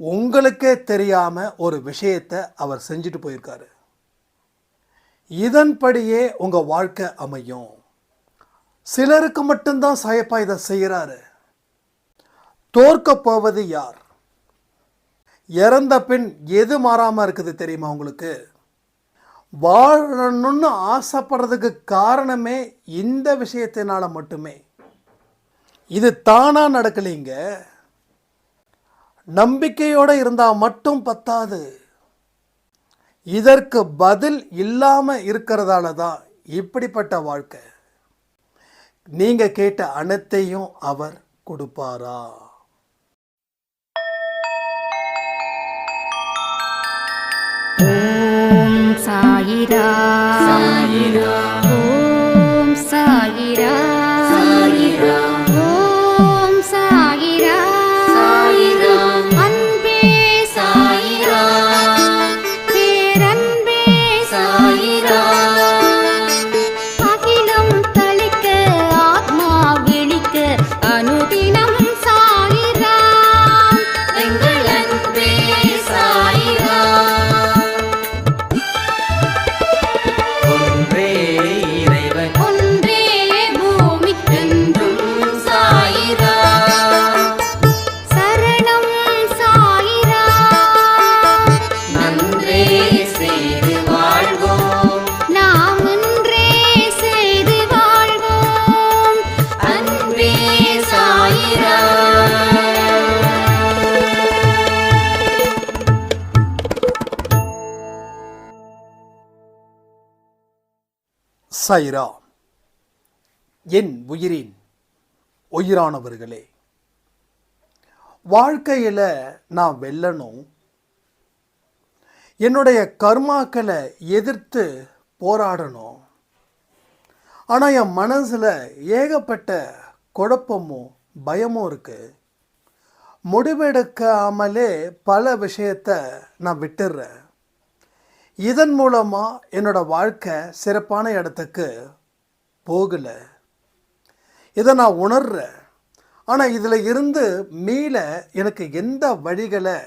உங்களுக்கே தெரியாமல் ஒரு விஷயத்தை அவர் செஞ்சுட்டு போயிருக்காரு. இதன்படியே உங்கள் வாழ்க்கை அமையும். சிலருக்கு மட்டும்தான் சாயப்பா இதை செய்கிறாரு தோற்க போவது யார்? இறந்த பின் எது மாறாமல் இருக்குது தெரியுமா உங்களுக்கு? வாழணும்னு ஆசைப்படுறதுக்கு காரணமே இந்த விஷயத்தினால மட்டுமே. இது தானாக நடக்கலைங்க. நம்பிக்கையோட இருந்தால் மட்டும் பத்தாது. இதற்கு பதில் இல்லாமல் இருக்கிறதால தான் இப்படிப்பட்ட வாழ்க்கை. நீங்கள் கேட்ட அனைத்தையும் அவர் கொடுப்பாரா? ஓம் சாயிரா. சாயிரா. ஓம் சாயிரா. சாயிரா. சைரா என் உயிரின் உயிரானவர்களே வாழ்க்கையில் நான் வெல்லணும். என்னுடைய கர்மாக்களை எதிர்த்து போராடணும். ஆனால் என் மனசில் ஏகப்பட்ட குழப்பமும் பயமும் இருக்குது முடிவெடுக்காமலே பல விஷயத்தை நான் விட்டுடுறேன் இதன் மூலமாக என்னோட வாழ்க்கை சிறப்பான இடத்துக்கு போகலை. இதை நான் உணர்றேன். ஆனால் இதில் இருந்து மீள எனக்கு எந்த வழிகளை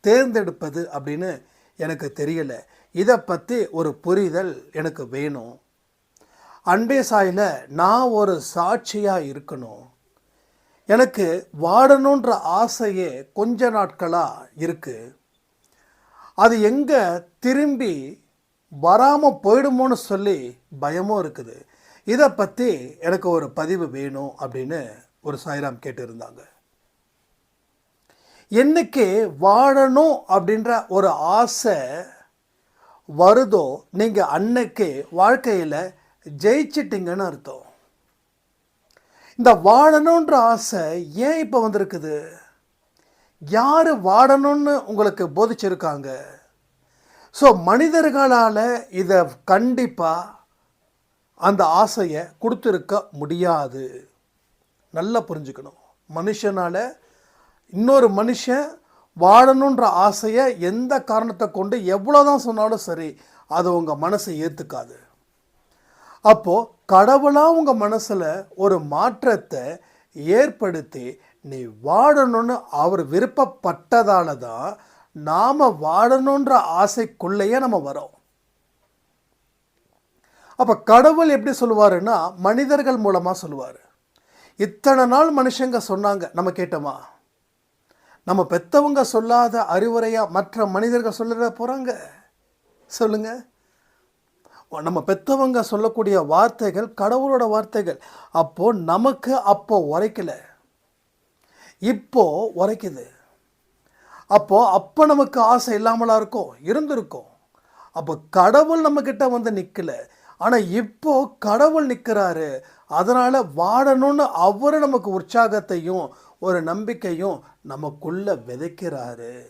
தேர்ந்தெடுப்பது அப்படின்னு எனக்கு தெரியலை. இதை பற்றி ஒரு புரிதல் எனக்கு வேணும். அன்பே சாயில் நான் ஒரு சாட்சியாக இருக்கணும். எனக்கு வாடணுன்ற ஆசையே கொஞ்ச நாட்களாக இருக்குது அது எங்கே திரும்பி வராமல் போயிடுமோன்னு சொல்லி பயமும் இருக்குது. இதை பற்றி எனக்கு ஒரு பதிவு வேணும் அப்படின்னு ஒரு சாய்ராம் கேட்டிருந்தாங்க. என்னைக்கு வாழணும் அப்படின்ற ஒரு ஆசை வருதோ நீங்கள் அன்னைக்கு வாழ்க்கையில் ஜெயிச்சிட்டிங்கன்னு அர்த்தம். இந்த வாழணுன்ற ஆசை ஏன் இப்போ வந்திருக்குது? யார் வாடணும்னு உங்களுக்கு போதிச்சிருக்காங்க? ஸோ மனிதர்களால் இதை கண்டிப்பாக அந்த ஆசையை கொடுத்துருக்க முடியாது. நல்லா புரிஞ்சுக்கணும். மனுஷனால் இன்னொரு மனுஷன் வாழணுன்ற ஆசையை எந்த காரணத்தை கொண்டு எவ்வளோ தான் சொன்னாலும் சரி அதை உங்கள் மனசை ஏற்றுக்காது அப்போது கடவுளாக உங்கள் மனசில் ஒரு மாற்றத்தை ஏற்படுத்தி நீ வாழணும்னு அவர் விருப்பப்பட்டதால தான் நாம் வாழணுன்ற ஆசைக்குள்ளேயே நம்ம வரோம். அப்போ கடவுள் எப்படி சொல்லுவாருன்னா மனிதர்கள் மூலமாக சொல்லுவார். இத்தனை நாள் மனுஷங்க சொன்னாங்க நம்ம கேட்டோமா? நம்ம பெத்தவங்க சொல்லாத அறிவுரையாக மற்ற மனிதர்கள் சொல்லிட போகிறாங்க சொல்லுங்கள் நம்ம பெத்தவங்க சொல்லக்கூடிய வார்த்தைகள் கடவுளோட வார்த்தைகள். அப்போது நமக்கு அப்போ உரைக்கல. இப்போ உரைக்குது. அப்போது அப்போ நமக்கு ஆசை இல்லாமலா இருக்கும்? இருந்திருக்கும். அப்போ கடவுள் நம்மக்கிட்ட வந்து நிற்கல ஆனால் இப்போது கடவுள் நிற்கிறாரு அதனால் வாழணும்னு அவர் நமக்கு உற்சாகத்தையும் ஒரு நம்பிக்கையும் நமக்குள்ளே விதைக்கிறாரு.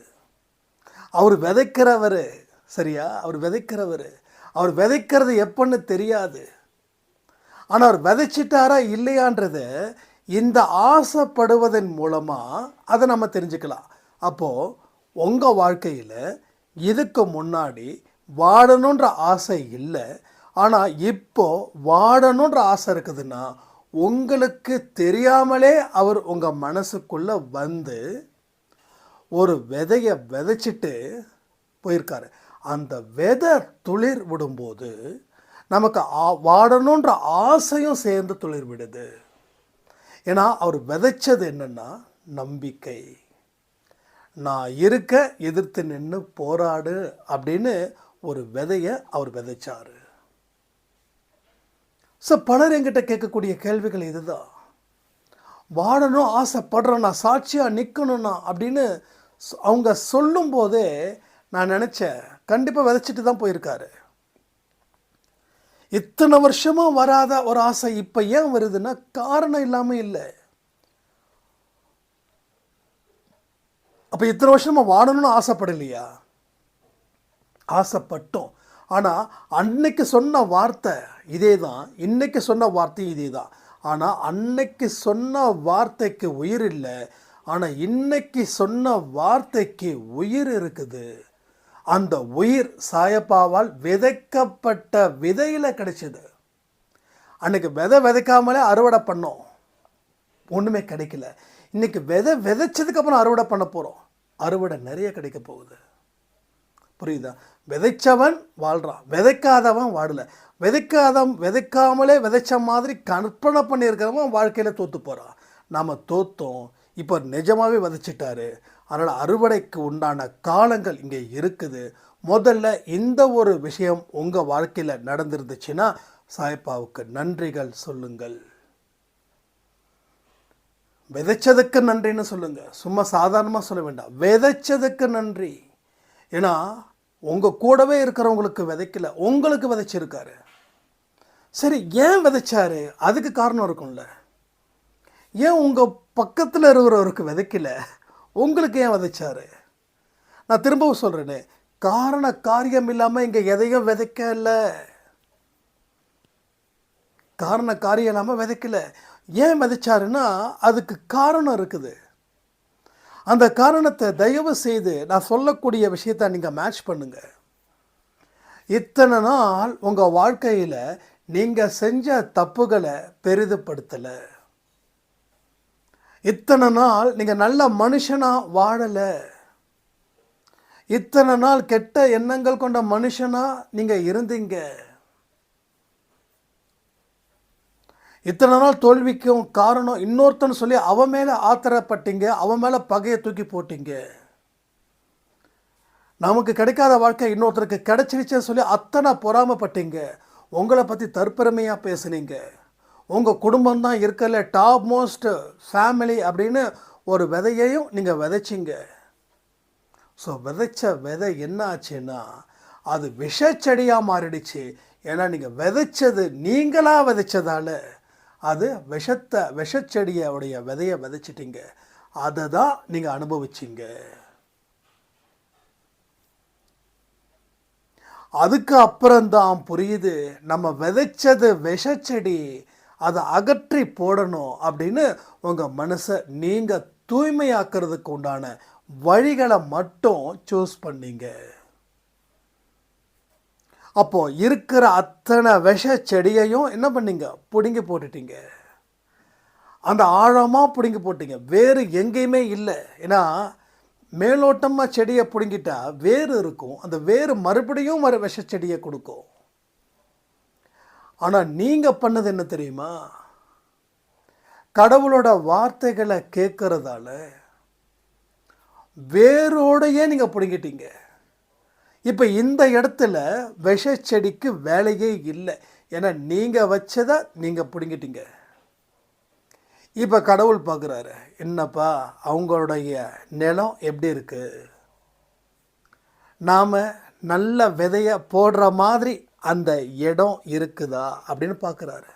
அவர் விதைக்கிறவர். சரியா? அவர் விதைக்கிறவர். அவர் விதைக்கிறது எப்போன்னு தெரியாது. ஆனால் அவர் விதைச்சிட்டாரா இல்லையான்றது இந்த ஆசைப்படுவதன் மூலமாக அதை நம்ம தெரிஞ்சுக்கலாம். அப்போது உங்கள் வாழ்க்கையில் இதுக்கு முன்னாடி வாடணுன்ற ஆசை இல்லை. ஆனால் இப்போது வாடணுன்ற ஆசை இருக்குதுன்னா உங்களுக்கு தெரியாமலே அவர் உங்கள் மனசுக்குள்ளே வந்து ஒரு விதையை விதைச்சிட்டு போயிருக்காரு. அந்த விதை துளிர் விடும்போது நமக்கு ஆ- வாடணுன்ற ஆசையும் சேர்ந்து துளிர் விடுது. ஏன்னா அவர் விதைச்சது என்னென்னா நம்பிக்கை. நான் இருக்க எதிர்த்து நின்று போராடு அப்படின்னு ஒரு விதையை அவர் விதைச்சார். ஸோ பலர் என்கிட்ட கேட்கக்கூடிய கேள்விகள் இதுதான். வாழணும் ஆசைப்படுறேன் நான் சாட்சியாக நிற்கணும்னா அப்படின்னு அவங்க சொல்லும்போதே நான் நினச்சேன். கண்டிப்பாக விதைச்சிட்டு தான் போயிருக்காரு. இத்தனை வருஷமாக வராத ஒரு ஆசை இப்போ ஏன் வருதுன்னா காரணம் இல்லாமல் இல்லை. அப்போ இத்தனை வருஷமாக வாழணும்னு ஆசைப்படலையா? ஆசைப்பட்டோம். ஆனால் அன்னைக்கு சொன்ன வார்த்தை இதே தான் இன்னைக்கு சொன்ன வார்த்தையும் இதே தான் ஆனால் அன்னைக்கு சொன்ன வார்த்தைக்கு உயிர் இல்லை. ஆனால் இன்னைக்கு சொன்ன வார்த்தைக்கு உயிர் இருக்குது. அந்த உயிர் சாயப்பாவால் விதைக்கப்பட்ட விதையில் கிடைச்சது. அன்றைக்கி விதை விதைக்காமலே அறுவடை பண்ணோம். ஒன்றுமே கிடைக்கல. இன்றைக்கி விதை விதைச்சதுக்கப்புறம் அறுவடை பண்ண போகிறோம் அறுவடை நிறைய கிடைக்க போகுது. புரியுதா? விதைச்சவன் வாழ்கிறான் விதைக்காதவன் வாழலை. விதைக்காதவன் விதைக்காமலே விதைச்ச மாதிரி கற்பனை பண்ணியிருக்கிறவன் வாழ்க்கையில் தோற்று போகிறான் நாம் தோத்தோம். இப்போ நிஜமாகவே விதைச்சிட்டாரு. அதனால் அறுவடைக்கு உண்டான காலங்கள் இங்கே இருக்குது. முதல்ல இந்த ஒரு விஷயம் உங்கள் வாழ்க்கையில் நடந்துருந்துச்சுன்னா சாய்ப்பாவுக்கு நன்றிகள் சொல்லுங்கள். விதைச்சதுக்கு நன்றின்னு சொல்லுங்கள் சும்மா சாதாரணமாக சொல்ல வேண்டாம். விதைச்சதுக்கு நன்றி. ஏன்னா உங்கள் கூடவே இருக்கிறவங்களுக்கு விதைக்கல. உங்களுக்கு விதைச்சிருக்காரு. சரி ஏன் விதைச்சாரு? அதுக்கு காரணம் இருக்கும்ல. ஏன் உங்கள் பக்கத்தில் இருக்கிறவருக்கு விதைக்கல? உங்களுக்கு ஏன் விதைச்சாரு? நான் திரும்பவும் சொல்கிறேனே காரண காரியம் இல்லாமல் இங்கே எதையும் விதைக்கல. காரண காரியம் இல்லாமல் விதைக்கல. ஏன் விதைச்சாருன்னா அதுக்கு காரணம் இருக்குது. அந்த காரணத்தை தயவு செய்து நான் சொல்லக்கூடிய விஷயத்தை நீங்கள் மேட்ச் பண்ணுங்கள் இத்தனை நாள் உங்கள் வாழ்க்கையில் நீங்கள் செஞ்ச தப்புகளை பெரிதுபடுத்தலை. இத்தனை நாள் நீங்கள் நல்ல மனுஷனாக வாழலை. இத்தனை நாள் கெட்ட எண்ணங்கள் கொண்ட மனுஷனாக நீங்கள் இருந்தீங்க. இத்தனை நாள் தோல்விக்கும் காரணம் இன்னொருத்தன் சொல்லி அவன் மேலே ஆத்திரப்பட்டீங்க அவன் மேலே பகையை தூக்கி போட்டீங்க. நமக்கு கிடைக்காத வாழ்க்கை இன்னொருத்தருக்கு கிடைச்சிருச்சுன்னு சொல்லி அத்தனை பொறாமப்பட்டீங்க. உங்களை பற்றி தற்பெருமையாக பேசுனீங்க. உங்கள் குடும்பம் தான் இருக்கல டாப் மோஸ்ட் ஃபேமிலி அப்படின்னு ஒரு விதையையும் நீங்கள் விதைச்சிங்க. ஸோ விதைச்ச விதை என்ன ஆச்சுன்னா அது விஷச்செடியாக மாறிடுச்சு. ஏன்னா நீங்கள் விதைச்சது நீங்களாக விதைச்சதால அது விஷத்தை விஷச்செடியோடைய விதையை விதைச்சிட்டிங்க. அதை தான் நீங்கள் அனுபவிச்சிங்க. அதுக்கு அப்புறம்தான் புரியுது நம்ம விதைச்சது விஷச்செடி அதை அகற்றி போடணும் அப்படின்னு உங்கள் மனசை நீங்கள் தூய்மையாக்குறதுக்கு உண்டான வழிகளை மட்டும் சூஸ் பண்ணீங்க. அப்போ இருக்கிற அத்தனை விஷ செடியையும் என்ன பண்ணீங்க? பிடுங்கி போட்டுட்டீங்க. அந்த ஆழமாக பிடுங்கி போட்டீங்க. வேறு எங்கேயுமே இல்லை. ஏன்னா மேலோட்டமாக செடியை பிடுங்கிட்டா வேறு இருக்கும். அந்த வேறு மறுபடியும் மறு விஷ செடியை கொடுக்கும். ஆனால் நீங்கள் பண்ணது என்ன தெரியுமா? கடவுளோட வார்த்தைகளை கேட்குறதால வேரோடையே நீங்கள் பிடுங்கிட்டீங்க. இப்போ இந்த இடத்துல விஷ செடிக்கு வேலையே இல்லை. ஏன்னா நீங்கள் வச்சதை நீங்கள் பிடுங்கிட்டீங்க. இப்போ கடவுள் பார்க்குறாரு என்னப்பா அவங்களுடைய நிலம் எப்படி இருக்குது நாம் நல்ல விதையை போடுற மாதிரி அந்த இடம் இருக்குதா அப்படின்னு பார்க்குறாரு.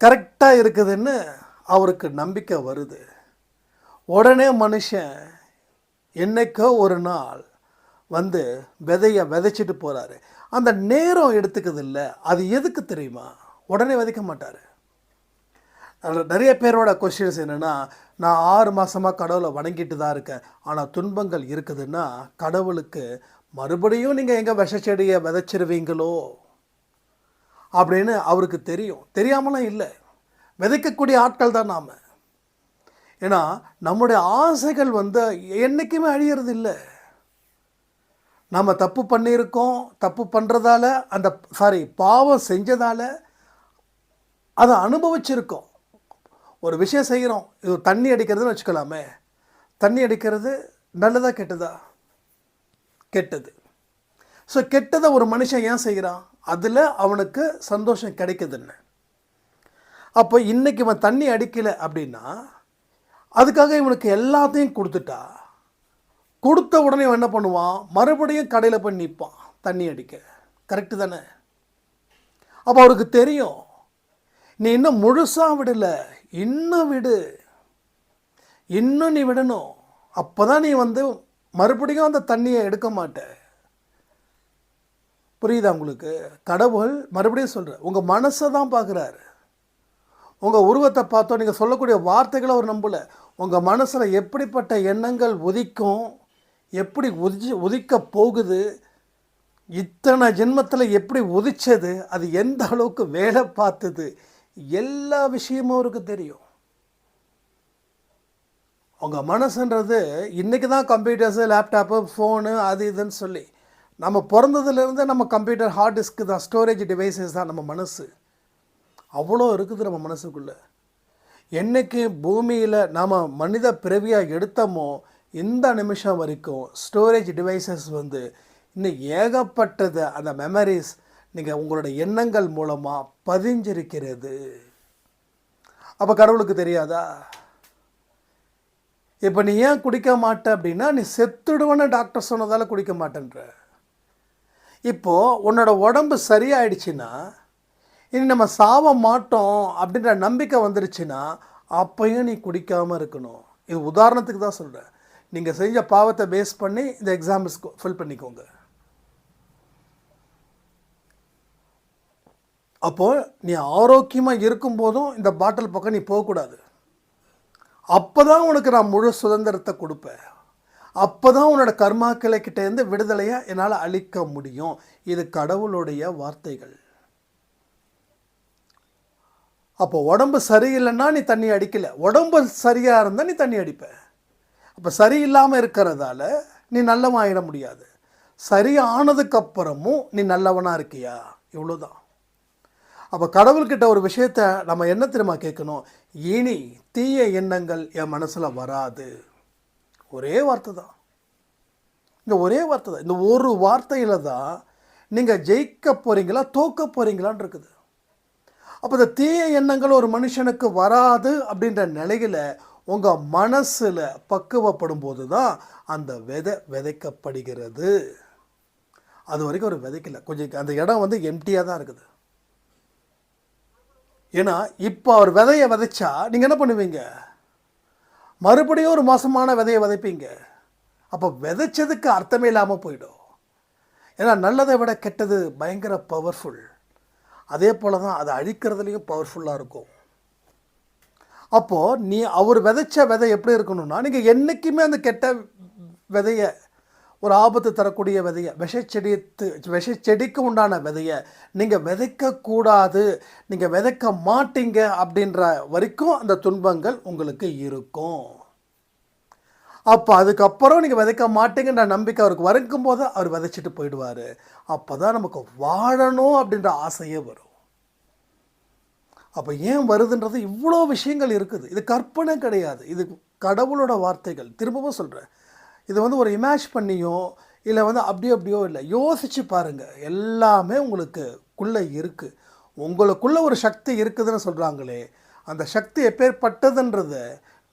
கரெக்டாக இருக்குதுன்னு அவருக்கு நம்பிக்கை வருது. உடனே மனுஷன் என்னைக்கோ ஒரு நாள் வந்து விதைய விதைச்சிட்டு போகிறாரு அந்த நேரம் எடுத்துக்கிறது இல்லை அது எதுக்கு தெரியுமா? உடனே விதைக்க மாட்டார். நிறைய பேரோட கொஸ்டின்ஸ் என்னென்னா நான் ஆறு மாதமாக கடவுளை வணங்கிட்டு தான் இருக்கேன். ஆனால் துன்பங்கள் இருக்குதுன்னா கடவுளுக்கு மறுபடியும் நீங்கள் எங்கே விஷச்செடியை விதைச்சிருவீங்களோ அப்படின்னு அவருக்கு தெரியும். தெரியாமலாம் இல்லை. விதைக்கக்கூடிய ஆட்கள் தான் நாம். ஏன்னா நம்முடைய ஆசைகள் வந்து என்றைக்குமே அழியறது இல்லை. நம்ம தப்பு பண்ணியிருக்கோம். தப்பு பண்ணுறதால அந்த சாரி பாவம் செஞ்சதால அதை அனுபவிச்சிருக்கோம். ஒரு விஷயம் செய்கிறோம். இது தண்ணி அடிக்கிறதுன்னு வச்சுக்கலாமே. தண்ணி அடிக்கிறது நல்லதா கெட்டதா? கெட்டது. ஸோ கெட்டதை ஒரு மனுஷன் ஏன் செய்கிறான்? அதில் அவனுக்கு சந்தோஷம் கிடைக்குதுன்னு. அப்போ இன்றைக்கி இவன் தண்ணி அடிக்கலை அப்படின்னா அதுக்காக இவனுக்கு எல்லாத்தையும் கொடுத்துட்டா கொடுத்த உடனே இவன் என்ன பண்ணுவான்? மறுபடியும் கடையில் போய் நிற்பான் தண்ணி அடிக்க. கரெக்டு தானே? அப்போ அவருக்கு தெரியும் நீ இன்னும் முழுசாக விடலை இன்னும் விடு இன்னும் நீ விடணும். அப்போ தான் நீ வந்து மறுபடியும் அந்த தண்ணியை எடுக்க மாட்டேன். புரியுதா உங்களுக்கு? கடவுள் மறுபடியும் சொல்கிறேன் உங்கள் மனசை தான் பார்க்குறாரு. உங்கள் உருவத்தை பார்த்தோம் நீங்கள் சொல்லக்கூடிய வார்த்தைகளை அவர் நம்பலை. உங்கள் மனசில் எப்படிப்பட்ட எண்ணங்கள் உதிக்கும் எப்படி உதிச்சு உதிக்க போகுது இத்தனை ஜென்மத்தில் எப்படி உதிச்சது அது எந்த அளவுக்கு வேலை பார்த்தது எல்லா விஷயமும் அவருக்கு தெரியும். அவங்க மனசுன்றது இன்றைக்கி தான் கம்ப்யூட்டர்ஸு லேப்டாப்பு ஃபோனு அது இதுன்னு சொல்லி. நம்ம பிறந்ததுலேருந்து நம்ம கம்ப்யூட்டர் ஹார்ட் டிஸ்க்கு தான் ஸ்டோரேஜ் டிவைசஸ் தான் நம்ம மனசு. அவ்வளோ இருக்குது நம்ம மனசுக்குள்ளே. என்றைக்கு பூமியில் நாம் மனித பிறவியாக எடுத்தோமோ இந்த நிமிஷம் வரைக்கும் ஸ்டோரேஜ் டிவைசஸ் வந்து இன்னும் ஏகப்பட்டது அந்த மெமரிஸ் நீங்கள் உங்களோட எண்ணங்கள் மூலமாக பதிஞ்சிருக்கிறது. அப்போ கடவுளுக்கு தெரியாதா? இப்போ நீ ஏன் குடிக்க மாட்ட அப்படின்னா நீ செத்துடுவேன்னு டாக்டர் சொன்னதால் குடிக்க மாட்டேன்ற. இப்போது உன்னோட உடம்பு சரியாயிடுச்சுன்னா இனி நம்ம சாவ மாட்டோம் அப்படின்ற நம்பிக்கை வந்துருச்சுன்னா அப்பையும் நீ குடிக்காமல் இருக்கணும். இது உதாரணத்துக்கு தான் சொல்கிறேன் நீங்கள் செஞ்ச பாவத்தை பேஸ் பண்ணி இந்த எக்ஸாம்பிள்ஸ் ஃபில் பண்ணிக்கோங்க. அப்போது நீ ஆரோக்கியமாக இருக்கும்போதும் இந்த பாட்டில் பக்கம் நீ போகக்கூடாது. அப்போ தான் உனக்கு நான் முழு சுதந்திரத்தை கொடுப்பேன். அப்போ தான் உன்னோட கர்மாக்களை கிட்டேருந்து விடுதலையை என்னால் அளிக்க முடியும். இது கடவுளுடைய வார்த்தைகள். அப்போ உடம்பு சரியில்லைன்னா நீ தண்ணி அடிக்கலை. உடம்பு சரியாக இருந்தால் நீ தண்ணி அடிப்ப. அப்போ சரியில்லாமல் இருக்கிறதால நீ நல்லவன் ஆகிட முடியாது. சரியானதுக்கப்புறமும் நீ நல்லவனாக இருக்கியா? இவ்வளோதான் அப்போ கடவுள்கிட்ட ஒரு விஷயத்த நம்ம என்ன தெரியுமா கேட்கணும்? இனி தீய எண்ணங்கள் என் மனசில் வராது. ஒரே வார்த்தை தான். இந்த ஒரே வார்த்தை தான். இந்த ஒரு வார்த்தையில் தான் நீங்கள் ஜெயிக்க போகிறீங்களா தோக்க போகிறீங்களான்னு இருக்குது. அப்போ இந்த தீய எண்ணங்கள் ஒரு மனுஷனுக்கு வராது அப்படின்ற நிலையில் உங்கள் மனசில் பக்குவப்படும் போது தான் அந்த விதை விதைக்கப்படுகிறது. அது வரைக்கும் ஒரு விதைக்கல. கொஞ்சம் அந்த இடம் வந்து எம்டியாக தான் இருக்குது. ஏன்னா இப்போ அவர் விதையை விதைச்சா நீங்கள் என்ன பண்ணுவீங்க? மறுபடியும் ஒரு மோசமான விதையை விதைப்பீங்க. அப்போ விதைச்சதுக்கு அர்த்தமே இல்லாமல் போயிடும். ஏன்னா நல்லதை விட கெட்டது பயங்கர பவர்ஃபுல் அதே போல் தான் அதை அழிக்கிறதுலையும் பவர்ஃபுல்லாக இருக்கும். அப்போது நீ அவர் விதைச்ச விதை எப்படி இருக்கணும்னா நீங்கள் என்றைக்குமே அந்த கெட்ட விதையை ஒரு ஆபத்து தரக்கூடிய விதையை விஷச்செடித்து விஷச்செடிக்கு உண்டான விதையை நீங்கள் விதைக்கக்கூடாது நீங்கள் விதைக்க மாட்டீங்க அப்படின்ற வரைக்கும் அந்த துன்பங்கள் உங்களுக்கு இருக்கும். அப்போ அதுக்கப்புறம் நீங்கள் விதைக்க மாட்டீங்கன்ற நம்பிக்கை அவருக்கு வரைக்கும் போது அவர் விதைச்சிட்டு போயிடுவார். அப்போ தான் நமக்கு வாழணும் அப்படின்ற ஆசையே வரும். அப்போ ஏன் வருதுன்றது இவ்வளோ விஷயங்கள் இருக்குது. இது கற்பனை கிடையாது. இது கடவுளோட வார்த்தைகள். திரும்பவும் சொல்கிறேன் இது வந்து ஒரு இமேஜ் பண்ணியோ இல்லை வந்து அப்படியோ அப்படியோ இல்லை யோசித்து பாருங்கள் எல்லாமே உங்களுக்கு குள்ளே இருக்குது உங்களுக்குள்ளே ஒரு சக்தி இருக்குதுன்னு சொல்கிறாங்களே அந்த சக்தி எப்பேற்பட்டதுன்றதை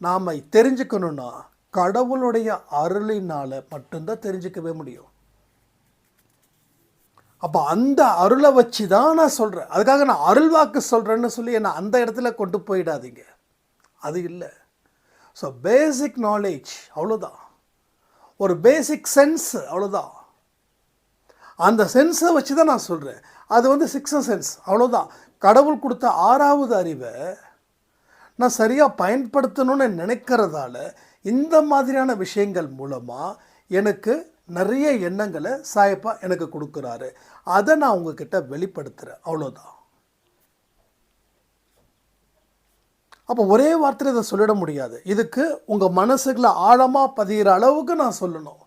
நாம் தெரிஞ்சுக்கணுன்னா கடவுளுடைய அருளினால் மட்டும்தான் தெரிஞ்சுக்கவே முடியும். அப்போ அந்த அருளை வச்சு தான் நான் சொல்கிறேன் அதுக்காக நான் அருள் வாக்கு சொல்கிறேன்னு சொல்லி என்னை அந்த இடத்துல கொண்டு போயிடாதீங்க. அது இல்லை. ஸோ பேசிக் நாலேஜ் அவ்வளோதான் ஒரு பேசிக் சென்ஸ் அவ்வளோதான் அந்த சென்ஸை வச்சு தான் நான் சொல்கிறேன் அது வந்து சிக்ஸ் சென்ஸ் அவ்வளோதான் கடவுள் கொடுத்த ஆறாவது அறிவை நான் சரியாக பயன்படுத்தணும்னு நினைக்கிறதால இந்த மாதிரியான விஷயங்கள் மூலமாக எனக்கு நிறைய எண்ணங்களை சாயப்பா எனக்கு கொடுக்குறாரு. அதை நான் உங்ககிட்ட வெளிப்படுத்துகிறேன் அவ்வளோதான் அப்போ ஒரே வார்த்தையில் இதை சொல்லிட முடியாது. இதுக்கு உங்கள் மனசுக்குள்ள ஆழமாக பதிகிற அளவுக்கு நான் சொல்லணும்.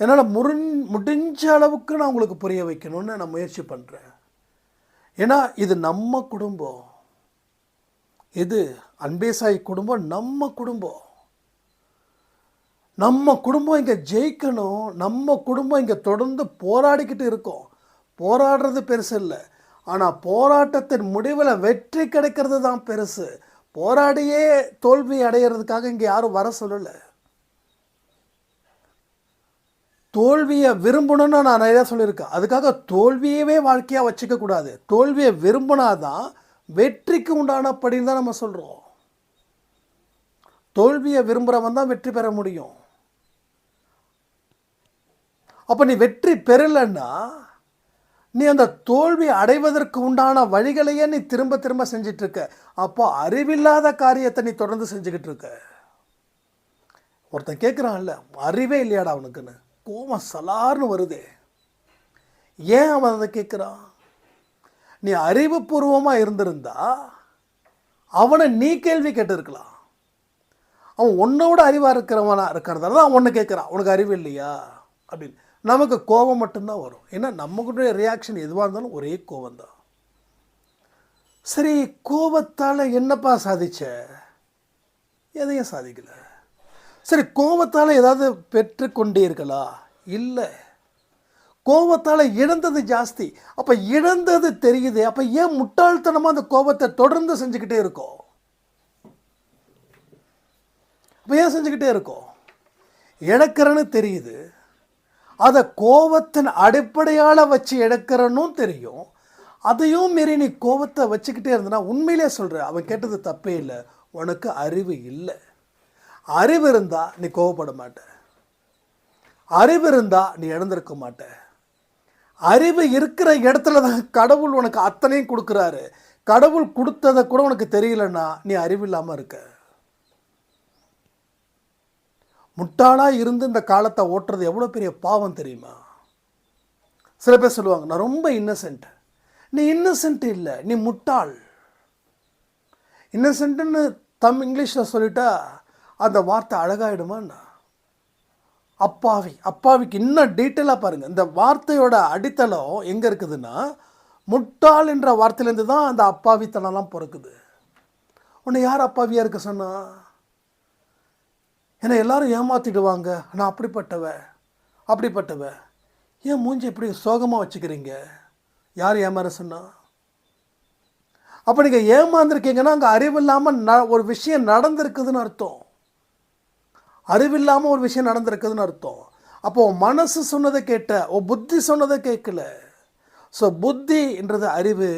என்னால் முறிஞ் முடிஞ்ச அளவுக்கு நான் உங்களுக்கு புரிய வைக்கணும்னு நான் முயற்சி பண்ணுறேன் ஏன்னா இது நம்ம குடும்பம். இது அன்பேசாய் குடும்பம் நம்ம குடும்பம். நம்ம குடும்பம் இங்கே ஜெயிக்கணும். நம்ம குடும்பம் இங்கே தொடர்ந்து போராடிக்கிட்டு இருக்கோம். போராடுறது பெருசு இல்லை. ஆனால் போராட்டத்தின் முடிவில் வெற்றி கிடைக்கிறது தான் பெருசு. போராடியே தோல்வி அடையிறதுக்காக இங்கே யாரும் வர சொல்லலை. தோல்வியை விரும்பணும்னு நான் நிறையா சொல்லியிருக்கேன். அதுக்காக தோல்வியவே வாழ்க்கையாக வச்சுக்கக்கூடாது தோல்வியை விரும்பினாதான் வெற்றிக்கு உண்டான படின்னு தான் நம்ம சொல்கிறோம் தோல்வியை விரும்புகிறவன் தான் வெற்றி பெற முடியும். அப்போ நீ வெற்றி பெறலைன்னா நீ அந்த தோல்வி அடைவதற்கு உண்டான வழிகளையே நீ திரும்ப திரும்ப செஞ்சிட்டு இருக்க அப்போ அறிவில்லாத காரியத்தை நீ தொடர்ந்து செஞ்சுக்கிட்டு இருக்க ஒருத்தன் கேட்குறான்ல அறிவே இல்லையாடா அவனுக்குன்னு கோமம் சலார்னு வருதே. ஏன் அவன் அதை கேட்குறான் நீ அறிவுபூர்வமாக இருந்திருந்தா அவனை நீ கேள்வி கேட்டிருக்கலாம். அவன் உன்னோட அறிவாக இருக்கிறவனா இருக்கிறதால தான் அவன் ஒன்று கேட்குறான் உனக்கு அறிவு இல்லையா? அப்படின்னு. நமக்கு கோபம் மட்டும்தான் வரும். ஏன்னா நமக்குடைய ரியாக்ஷன் எதுவாக இருந்தாலும் ஒரே கோபம் தான் சரி கோபத்தால் என்னப்பா சாதிச்ச? எதையும் சாதிக்கல. சரி கோபத்தால் ஏதாவது பெற்றுக்கொண்டீர்களா இல்லை. கோபத்தால் இழந்தது ஜாஸ்தி. அப்போ இழந்தது தெரியுது. அப்போ ஏன் முட்டாள்தனமாக அந்த கோபத்தை தொடர்ந்து செஞ்சுக்கிட்டே இருக்கோம்? அப்போ ஏன் செஞ்சுக்கிட்டே இருக்கோம்? இழக்கிறேன்னு தெரியுது. அதை கோபத்தின் அடிப்படையால் வச்சு எடுக்கிறனும் தெரியும். அதையும் மீறி நீ கோபத்தை வச்சுக்கிட்டே இருந்தனா உண்மையிலே சொல்கிற அவன் கேட்டது தப்பே இல்லை. உனக்கு அறிவு இல்லை. அறிவு இருந்தால் நீ கோவப்பட மாட்ட. அறிவு இருந்தால் நீ இழந்திருக்க மாட்ட. அறிவு இருக்கிற இடத்துல தான் கடவுள் உனக்கு அத்தனையும் கொடுக்குறாரு. கடவுள் கொடுத்ததை கூட உனக்கு தெரியலன்னா நீ அறிவு இல்லாமல் இருக்க. முட்டாளாக இருந்து இந்த காலத்தை ஓட்டுறது எவ்வளோ பெரிய பாவம் தெரியுமா? சில பேர் சொல்லுவாங்க நான் ரொம்ப இன்னசென்ட் நீ இன்னசென்ட் இல்லை நீ முட்டாள். இன்னசென்ட்டுன்னு தம் இங்கிலீஷில் சொல்லிட்டா அந்த வார்த்தை அழகாயிடுமாண்ணா? அப்பாவி அப்பாவிக்கு இன்னும் டீட்டெயிலாக பாருங்கள் இந்த வார்த்தையோட அடித்தளம் எங்கே இருக்குதுன்னா முட்டாள் என்ற வார்த்தையிலேருந்து தான் அந்த அப்பாவித்தனம்லாம் பிறக்குது. உன்னை யார் அப்பாவியாக இருக்க சொன்னால் என்னை எல்லாரும் ஏமாற்றிடுவாங்க நான் அப்படிப்பட்டவ அப்படிப்பட்டவ. ஏன் மூஞ்சி இப்படி சோகமாக வச்சுக்கிறீங்க? யார் ஏமாற சொன்னா? அப்போ நீங்கள் ஏமாந்துருக்கீங்கன்னா அங்கே அறிவு இல்லாமல் ந ஒரு விஷயம் நடந்திருக்குதுன்னு அர்த்தம். அறிவில்லாமல் ஒரு விஷயம் நடந்திருக்குதுன்னு அர்த்தம். அப்போது மனசு சொன்னதை கேட்ட ஓ புத்தி சொன்னதை கேட்கல. ஸோ புத்தின்றது அறிவு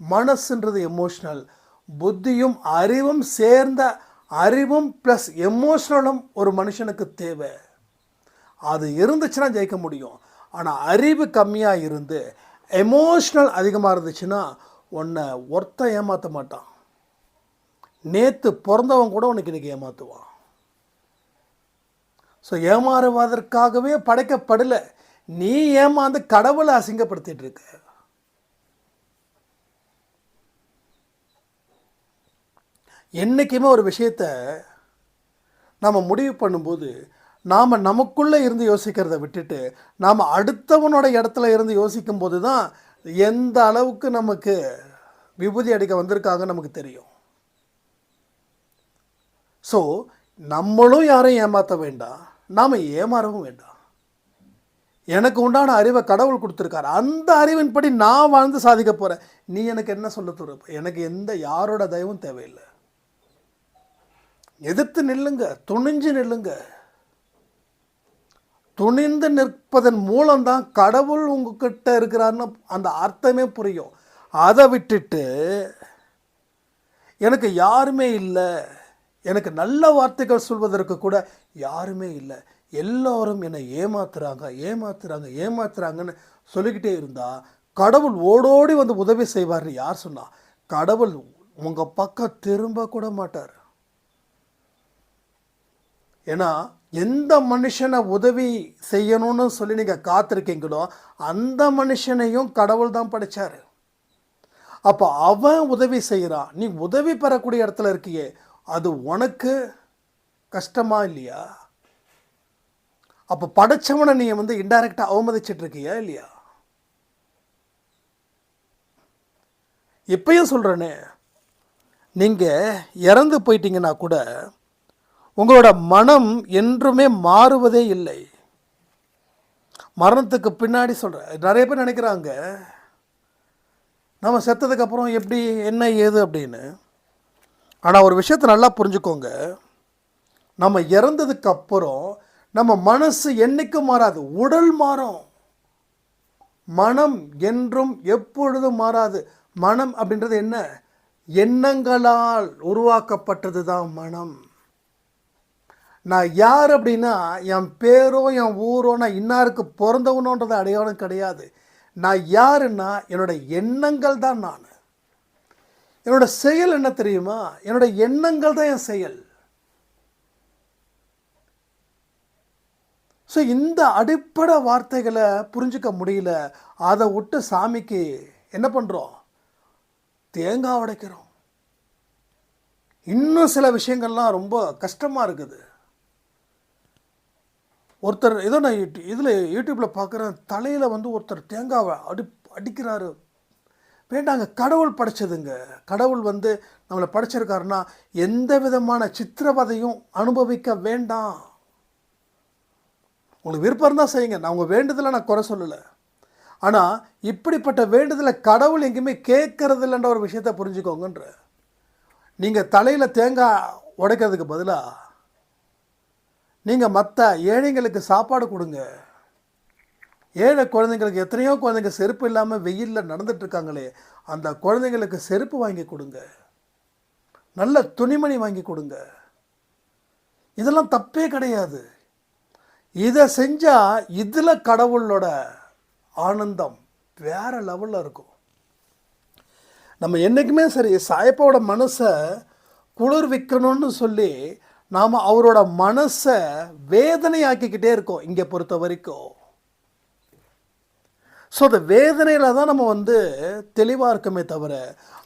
மனசுன்றது எமோஷ்னல் புத்தியும் அறிவும் சேர்ந்த அறிவும் ப்ளஸ் எமோஷ்னலும் ஒரு மனுஷனுக்கு தேவை. அது இருந்துச்சுன்னா ஜெயிக்க முடியும். ஆனால் அறிவு கம்மியாக இருந்து எமோஷ்னல் அதிகமாக இருந்துச்சுன்னா உன்னை ஒருத்த ஏமாற்ற மாட்டான். நேற்று பிறந்தவன் கூட உனக்கு இன்றைக்கி ஏமாற்றுவான் ஸோ ஏமாறுவதற்காகவே படைக்கப்படலை. நீ ஏமாந்து கடவுளை அசிங்கப்படுத்திகிட்டு இருக்க. என்றைக்குமே ஒரு விஷயத்த நாம் முடிவு பண்ணும்போது நாம் நமக்குள்ளே இருந்து யோசிக்கிறத விட்டுட்டு நாம் அடுத்தவனோட இடத்துல இருந்து யோசிக்கும் போது தான் எந்த அளவுக்கு நமக்கு விபூதி அடிக்க வந்திருக்காங்கன்னு நமக்கு தெரியும். ஸோ நம்மளும் யாரையும் ஏமாற்ற வேண்டாம். நாம் ஏமாறவும் வேண்டாம். எனக்கு உண்டான அறிவை கடவுள் கொடுத்துருக்காரு. அந்த அறிவின்படி நான் வாழ்ந்து சாதிக்க போகிறேன் நீ எனக்கு என்ன சொல்ல தூர எனக்கு எந்த யாரோட தயவும் தேவையில்லை. எதிர்த்து நில்லுங்க துணிஞ்சு நில்லுங்க. துணிந்து நிற்பதன் மூலம்தான் கடவுள் உங்ககிட்ட இருக்கிறாருன்னு அந்த அர்த்தமே புரியும். அதை விட்டுட்டு எனக்கு யாருமே இல்லை எனக்கு நல்ல வார்த்தைகள் சொல்வதற்கு கூட யாருமே இல்லை. எல்லோரும் என்னை ஏமாத்துறாங்க ஏமாத்துறாங்க ஏமாத்துறாங்கன்னு சொல்லிக்கிட்டே இருந்தால் கடவுள் ஓடோடி வந்து உதவி செய்வார்னு யார் சொன்னால் கடவுள் உங்கள் பக்கம் திரும்ப கூட மாட்டார். ஏன்னா எந்த மனுஷனை உதவி செய்யணும்னு சொல்லி நீங்கள் காத்திருக்கீங்களோ அந்த மனுஷனையும் கடவுள் தான் படைத்தார் அப்போ அவன் உதவி செய்கிறான் நீ உதவி பெறக்கூடிய இடத்துல இருக்கியே அது உனக்கு கஷ்டமா இல்லையா? அப்போ படைச்சவனை நீ வந்து இன்டைரக்டாக அவமதிச்சிட்டு இருக்கியா இல்லையா? இப்பயும் சொல்கிறேனே நீங்கள் இறந்து போயிட்டீங்கன்னா கூட உங்களோட மனம் என்றுமே மாறுவதே இல்லை. மரணத்துக்கு பின்னாடி சொல்கிறேன் நிறைய பேர் நினைக்கிறாங்க நம்ம செத்ததுக்கு அப்புறம் எப்படி என்ன ஏது அப்படின்னு. ஆனால் ஒரு விஷயத்தை நல்லா புரிஞ்சுக்கோங்க. நம்ம இறந்ததுக்கப்புறம் நம்ம மனசு என்றைக்கும் மாறாது உடல் மாறும். மனம் என்றும் எப்பொழுதும் மாறாது. மனம் அப்படின்றது என்ன? எண்ணங்களால் உருவாக்கப்பட்டது தான் மனம். நான் யார் அப்படின்னா என் பேரோ என் ஊரோ நான் இன்னாருக்கு பிறந்தவனோன்றது அடையாளம் கிடையாது. நான் யாருன்னா என்னோட எண்ணங்கள் தான் நான். என்னோட செயல் என்ன தெரியுமா? என்னோட எண்ணங்கள் தான் என் செயல். ஸோ இந்த அடிப்படை வார்த்தைகளை புரிஞ்சுக்க முடியல. அதை விட்டு சாமிக்கு என்ன பண்ணுறோம் தேங்காய் உடைக்கிறோம். இன்னும் சில விஷயங்கள்லாம் ரொம்ப கஷ்டமாக இருக்குது. ஒருத்தர் ஏதோ நான் இதில் யூடியூப்பில் பார்க்குறேன் தலையில் வந்து ஒருத்தர் தேங்காவை அடி அடிக்கிறாரு. வேண்டாங்க கடவுள் படைச்சதுங்க. கடவுள் வந்து நம்மளை படைச்சிருக்காருன்னா எந்த விதமான சித்திரவதையும் அனுபவிக்க வேண்டாம். உங்களுக்கு விருப்பம் இருந்தால் செய்யுங்க. நான் உங்கள் வேண்டுதலை நான் குறை சொல்லலை. ஆனால் இப்படிப்பட்ட வேண்டுதலை கடவுள் எங்கேயுமே கேட்கறது இல்லைன்ற ஒரு விஷயத்தை புரிஞ்சுக்கோங்கன்ற. நீங்கள் தலையில் தேங்காய் உடைக்கிறதுக்கு பதிலாக நீங்கள் மற்ற ஏழைங்களுக்கு சாப்பாடு கொடுங்க. ஏழை குழந்தைங்களுக்கு எத்தனையோ குழந்தைங்க செருப்பு இல்லாமல் வெயிலில் நடந்துட்டுருக்காங்களே அந்த குழந்தைங்களுக்கு செருப்பு வாங்கி கொடுங்க. நல்ல துணிமணி வாங்கி கொடுங்க. இதெல்லாம் தப்பே கிடையாது. இதை செஞ்சால் இதில் கடவுளோட ஆனந்தம் வேற லெவலில் இருக்கும். நம்ம என்றைக்குமே சரி சாயப்பாவோட மனசை குளிர்விக்கணும்னு சொல்லி நாம் அவரோட மனசை வேதனையாக்கிக்கிட்டே இருக்கோம் இங்கே பொறுத்த வரைக்கும். ஸோ அந்த வேதனையில் தான் நம்ம வந்து தெளிவாக இருக்குமே தவிர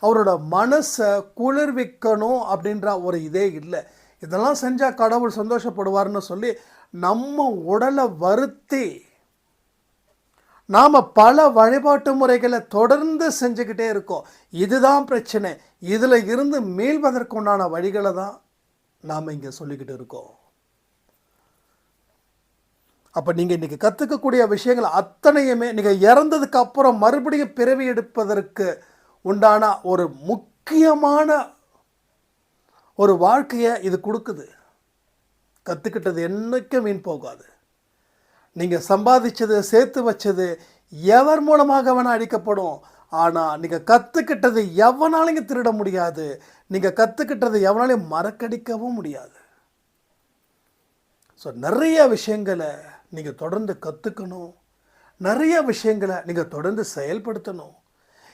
அவரோட மனசை குளிர்விக்கணும் அப்படின்ற ஒரு இதே இல்லை. இதெல்லாம் செஞ்சால் கடவுள் சந்தோஷப்படுவார்னு சொல்லி நம்ம உடலை வருத்தி நாம் பல வழிபாட்டு முறைகளை தொடர்ந்து செஞ்சுக்கிட்டே இருக்கோம். இதுதான் பிரச்சனை. இதில் இருந்து மீள்வதற்குண்டான வழிகளை தான் நாம் இங்கே சொல்லிக்கிட்டு இருக்கோம். அப்போ நீங்கள் இன்றைக்கி கற்றுக்கக்கூடிய விஷயங்கள் அத்தனையுமே நீங்கள் இறந்ததுக்கு அப்புறம் மறுபடியும் பிறவி எடுப்பதற்கு உண்டான ஒரு முக்கியமான ஒரு வாழ்க்கையை இது கொடுக்குது. கற்றுக்கிட்டது என்னைக்கும் வீண் போகாது. நீங்கள் சம்பாதிச்சது சேர்த்து வச்சது எவர் மூலமாக வேணால் அழிக்கப்படும். ஆனால் நீங்கள் கற்றுக்கிட்டது எவனாலையும் திருட முடியாது. நீங்கள் கற்றுக்கிட்டது எவனாலையும் மறக்கடிக்கவும் முடியாது. ஸோ நிறைய விஷயங்களை நீங்கள் தொடர்ந்து கற்றுக்கணும் நிறைய விஷயங்களை நீங்கள் தொடர்ந்து செயல்படுத்தணும்.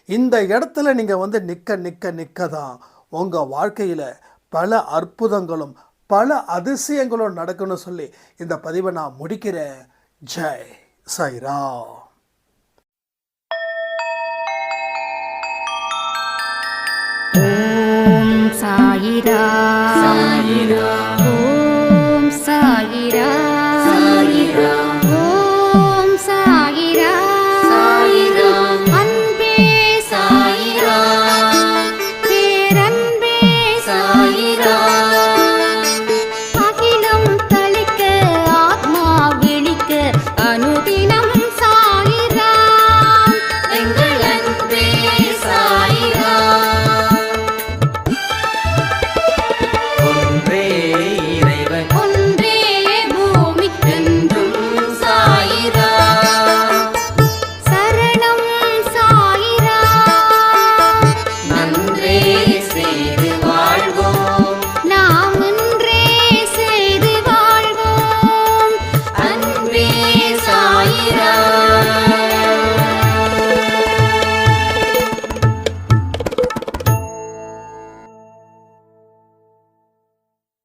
இந்த இடத்துல நீங்கள் வந்து நிற்க நிற்க நிற்க தான் உங்கள் வாழ்க்கையில் பல அற்புதங்களும் பல அதிசயங்களும் நடக்கணும்னு சொல்லி இந்த பதிவை நான் முடிக்கிறேன். ஜெய் சாய்ரா ஓம் சாயிரா சாயிரா